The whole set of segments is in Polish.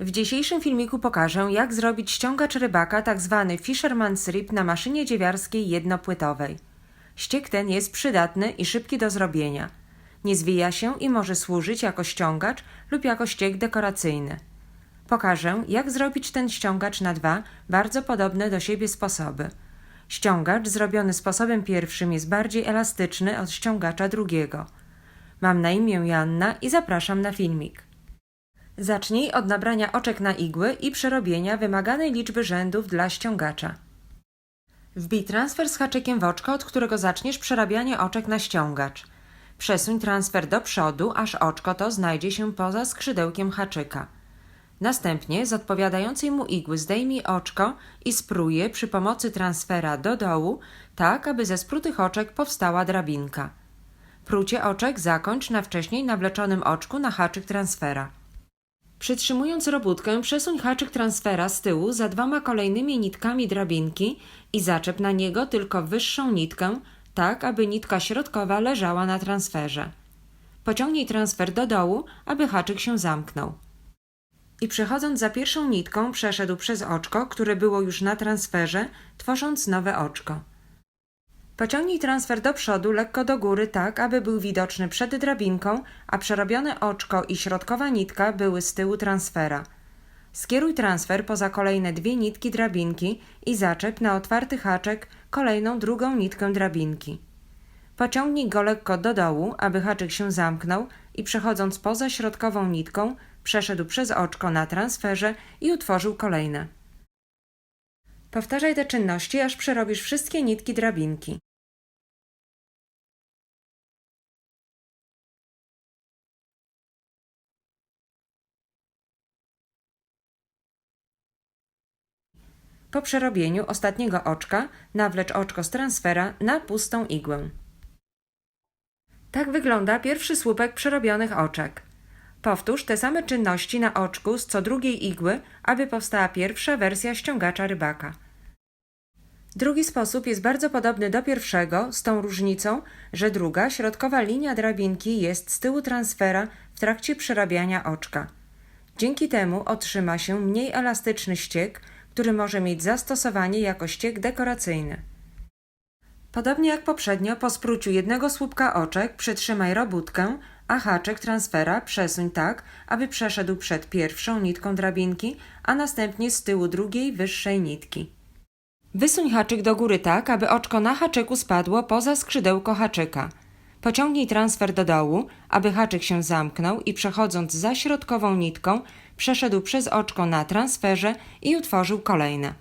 W dzisiejszym filmiku pokażę, jak zrobić ściągacz rybaka, tzw. Fisherman's Rib na maszynie dziewiarskiej jednopłytowej. Ściek ten jest przydatny i szybki do zrobienia. Nie zwija się i może służyć jako ściągacz lub jako ściek dekoracyjny. Pokażę, jak zrobić ten ściągacz na dwa bardzo podobne do siebie sposoby. Ściągacz zrobiony sposobem pierwszym jest bardziej elastyczny od ściągacza drugiego. Mam na imię Janna i zapraszam na filmik. Zacznij od nabrania oczek na igły i przerobienia wymaganej liczby rzędów dla ściągacza. Wbij transfer z haczykiem w oczko, od którego zaczniesz przerabianie oczek na ściągacz. Przesuń transfer do przodu, aż oczko to znajdzie się poza skrzydełkiem haczyka. Następnie z odpowiadającej mu igły zdejmij oczko i sprój je przy pomocy transfera do dołu, tak aby ze sprutych oczek powstała drabinka. Prucie oczek zakończ na wcześniej nawleczonym oczku na haczyk transfera. Przytrzymując robótkę, przesuń haczyk transfera z tyłu za dwoma kolejnymi nitkami drabinki i zaczep na niego tylko wyższą nitkę, tak aby nitka środkowa leżała na transferze. Pociągnij transfer do dołu, aby haczyk się zamknął. I przechodząc za pierwszą nitką, przeszedł przez oczko, które było już na transferze, tworząc nowe oczko. Pociągnij transfer do przodu lekko do góry, tak aby był widoczny przed drabinką, a przerobione oczko i środkowa nitka były z tyłu transfera. Skieruj transfer poza kolejne dwie nitki drabinki i zaczep na otwarty haczek kolejną drugą nitkę drabinki. Pociągnij go lekko do dołu, aby haczyk się zamknął i przechodząc poza środkową nitką, przeszedł przez oczko na transferze i utworzył kolejne. Powtarzaj te czynności, aż przerobisz wszystkie nitki drabinki. Po przerobieniu ostatniego oczka nawlecz oczko z transfera na pustą igłę. Tak wygląda pierwszy słupek przerobionych oczek. Powtórz te same czynności na oczku z co drugiej igły, aby powstała pierwsza wersja ściągacza rybaka. Drugi sposób jest bardzo podobny do pierwszego, z tą różnicą, że druga, środkowa linia drabinki jest z tyłu transfera w trakcie przerabiania oczka. Dzięki temu otrzyma się mniej elastyczny ściek, który może mieć zastosowanie jako ściek dekoracyjny. Podobnie jak poprzednio, po spróciu jednego słupka oczek przytrzymaj robótkę, a haczek transfera przesuń tak, aby przeszedł przed pierwszą nitką drabinki, a następnie z tyłu drugiej, wyższej nitki. Wysuń haczyk do góry tak, aby oczko na haczyku spadło poza skrzydełko haczyka. Pociągnij transfer do dołu, aby haczyk się zamknął i przechodząc za środkową nitką, przeszedł przez oczko na transferze i utworzył kolejne.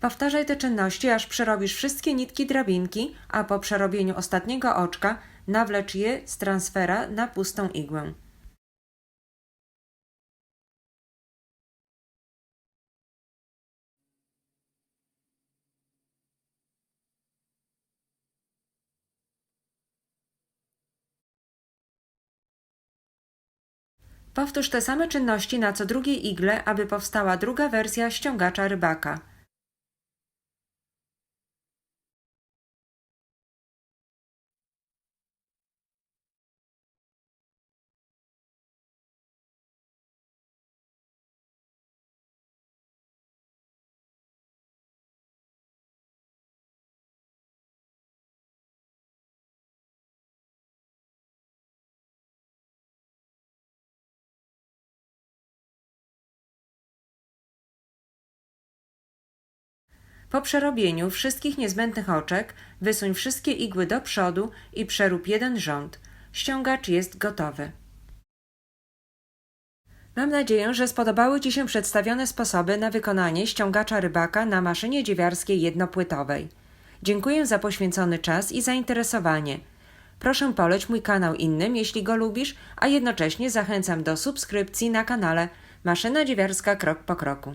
Powtarzaj te czynności, aż przerobisz wszystkie nitki drabinki, a po przerobieniu ostatniego oczka nawlecz je z transfera na pustą igłę. Powtórz te same czynności na co drugiej igle, aby powstała druga wersja ściągacza rybaka. Po przerobieniu wszystkich niezbędnych oczek wysuń wszystkie igły do przodu i przerób jeden rząd. Ściągacz jest gotowy. Mam nadzieję, że spodobały Ci się przedstawione sposoby na wykonanie ściągacza rybaka na maszynie dziewiarskiej jednopłytowej. Dziękuję za poświęcony czas i zainteresowanie. Proszę poleć mój kanał innym, jeśli go lubisz, a jednocześnie zachęcam do subskrypcji na kanale Maszyna Dziewiarska Krok po Kroku.